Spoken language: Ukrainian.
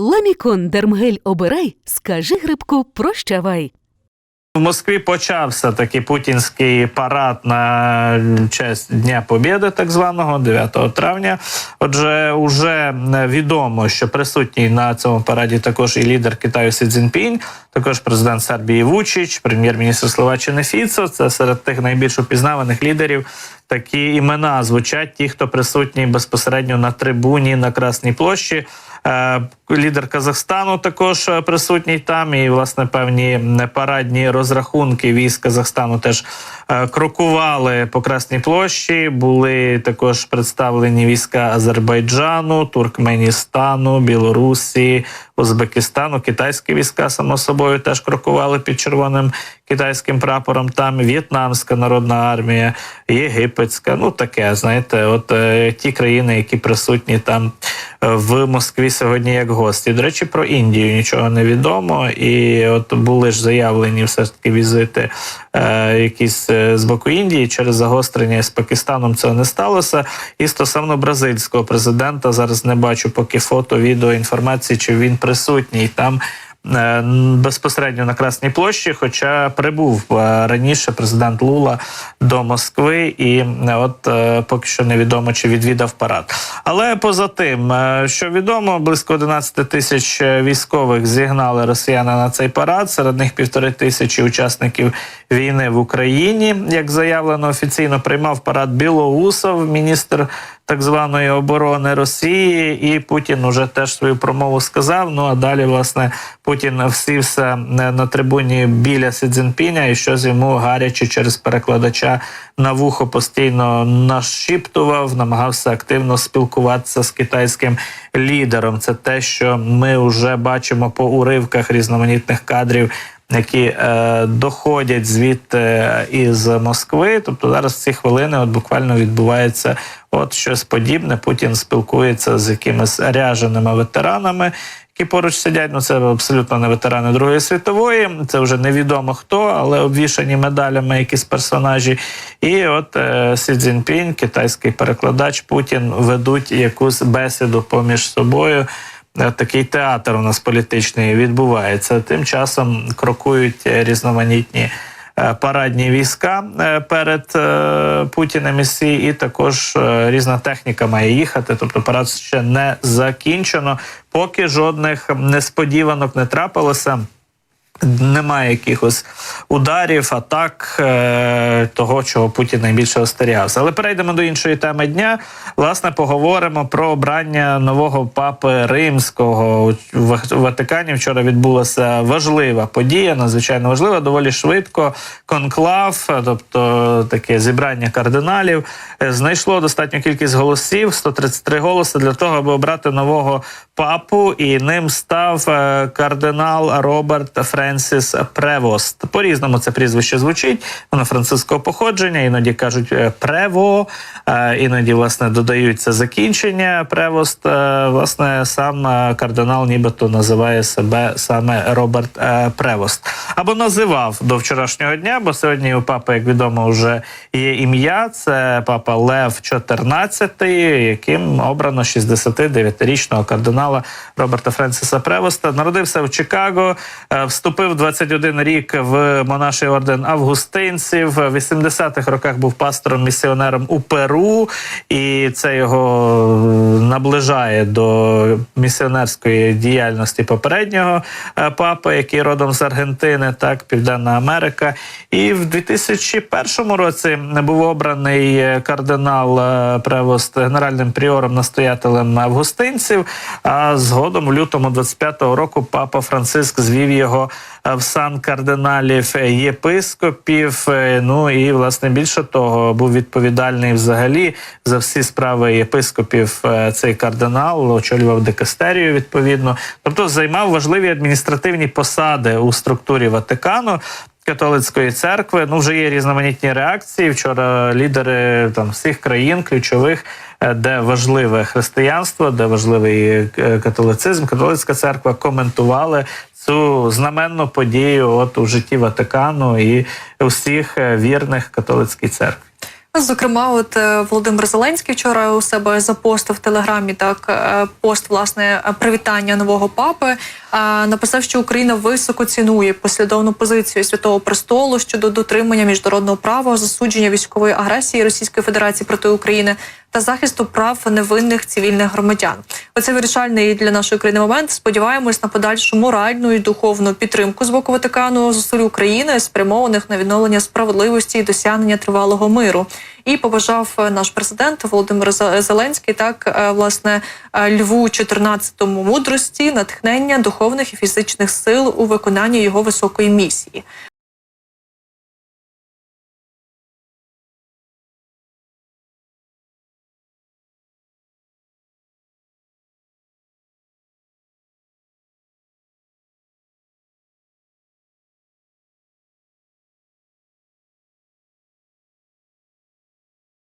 Ламікон Дермгель обирай, скажи грибку прощавай. В Москві почався такий путінський парад на честь Дня Побєди, так званого 9 травня. Отже, вже відомо, що присутній на цьому параді також і лідер Китаю Сі Цзіньпінь, також президент Сербії Вучич, прем'єр-міністр Словаччини Фіцо. Це серед тих найбільш упізнаваних лідерів. Такі імена звучать ті, хто присутній безпосередньо на трибуні на Красній площі. Е, Лідер Казахстану також е, присутній там, і власне певні парадні розрахунки військ Казахстану теж е, крокували по Красній площі. Були також представлені війська Азербайджану, Туркменістану, Білорусі, Узбекистану, китайські війська само собою теж крокували під червоним китайським прапором. Там В'єтнамська народна армія, Єгипетська. Ну таке, знаєте, от е, ті країни, які присутні там е, в Москві сьогодні як гості. До речі, про Індію нічого не відомо. І от були ж заявлені все ж таки візити е, якісь е, з боку Індії через загострення з Пакистаном. Цього не сталося. І стосовно бразильського президента зараз не бачу поки фото, відео інформації, чи він присутній там. е, Безпосередньо на Красній площі, хоча прибув е, раніше президент Лула до Москви, і е, от поки що невідомо, чи відвідав парад. Але поза тим, що відомо, близько 11 тисяч військових зігнали росіяни на цей парад. Серед них півтори тисячі учасників війни в Україні. Як заявлено офіційно, приймав парад Білоусов, міністр так званої оборони Росії, і Путін уже теж свою промову сказав. Ну а далі, власне, Путін всівся е, на трибуні біля Сі Цзіньпіня, і щось йому гаряче через перекладача на вухо постійно нашіптував, намагався активно спілкуватися з китайським лідером. Це те, що ми вже бачимо по уривках різноманітних кадрів. Які е, доходять звідти е, із Москви, тобто зараз в ці хвилини от буквально відбувається от щось подібне. Путін спілкується з якимись ряженими ветеранами, які поруч сидять. Ну це абсолютно не ветерани Другої світової. Це вже невідомо хто, але обвішані медалями якісь персонажі. І от е, Сі Цзіньпінь, китайський перекладач, Путін ведуть якусь бесіду поміж собою. Е, Такий театр у нас політичний відбувається. Тим часом крокують різноманітні е, парадні війська е, перед Путіним і Сі, і також різна техніка має їхати. Тобто парад ще не закінчено. Поки жодних несподіванок не трапилося. Немає якихось ударів, атак е, того, чого Путін найбільше остерігався. Але перейдемо до іншої теми дня. Власне, поговоримо про обрання нового папи римського в Ватикані. Вчора відбулася важлива подія, надзвичайно важлива, доволі швидко. Конклав, тобто таке зібрання кардиналів, е, знайшло достатню кількість голосів 133 голоси для того, аби обрати нового папу, і ним став е, кардинал Роберт Френсіс Превост. По різному це прізвище звучить. Воно французького походження. Іноді кажуть е, прево, е, іноді власне додають це закінчення. Превост. Власне, сам е, кардинал, нібито називає себе саме Роберт Превост. Або називав до вчорашнього дня, бо сьогодні у папи, як відомо, вже є ім'я. Це папа Лев XIV, яким обрано 69-річного кардинала Роберта Френсіса Превоста. Народився в Чикаго, е, вступив 21 рік в монаший орден августинців. В 80-х роках був пастором місіонером у Перу, і це його е, наближає до місіонерської діяльності попереднього е, папи, який родом з Аргентини, так Південна Америка. І в 2001 році був обраний е, кардинал Превост генеральним пріором настоятелем августинців. А згодом, в лютому 25-го року, папа Франциск звів його в сан кардиналів е, єпископів. Е, Ну і власне більше того, був відповідальний взагалі за всі справи єпископів. е, Цей кардинал очолював дикастерію відповідно, тобто займав важливі адміністративні посади у структурі Ватикану. Католицької церкви ну вже є різноманітні реакції. Вчора лідери там всіх країн ключових, е, де важливе християнство, де важливий е, католицизм, католицька церква коментували цю знаменну подію от у житті Ватикану і усіх е, вірних католицькій церкві. Зокрема, от е, Володимир Зеленський вчора у себе запостив в телеграмі так е, пост власне привітання нового папи. Написав, що Україна високо цінує послідовну позицію Святого Престолу щодо дотримання міжнародного права, засудження військової агресії Російської Федерації проти України та захисту прав невинних цивільних громадян. Оце вирішальний для нашої країни момент. Сподіваємось на подальшу моральну і духовну підтримку з боку Ватикану зусиль України, спрямованих на відновлення справедливості і досягнення тривалого миру. І побажав е, наш президент Володимир Зеленський так е, власне е, Льву 14-му мудрості, натхнення духовних і фізичних сил у виконанні його високої місії.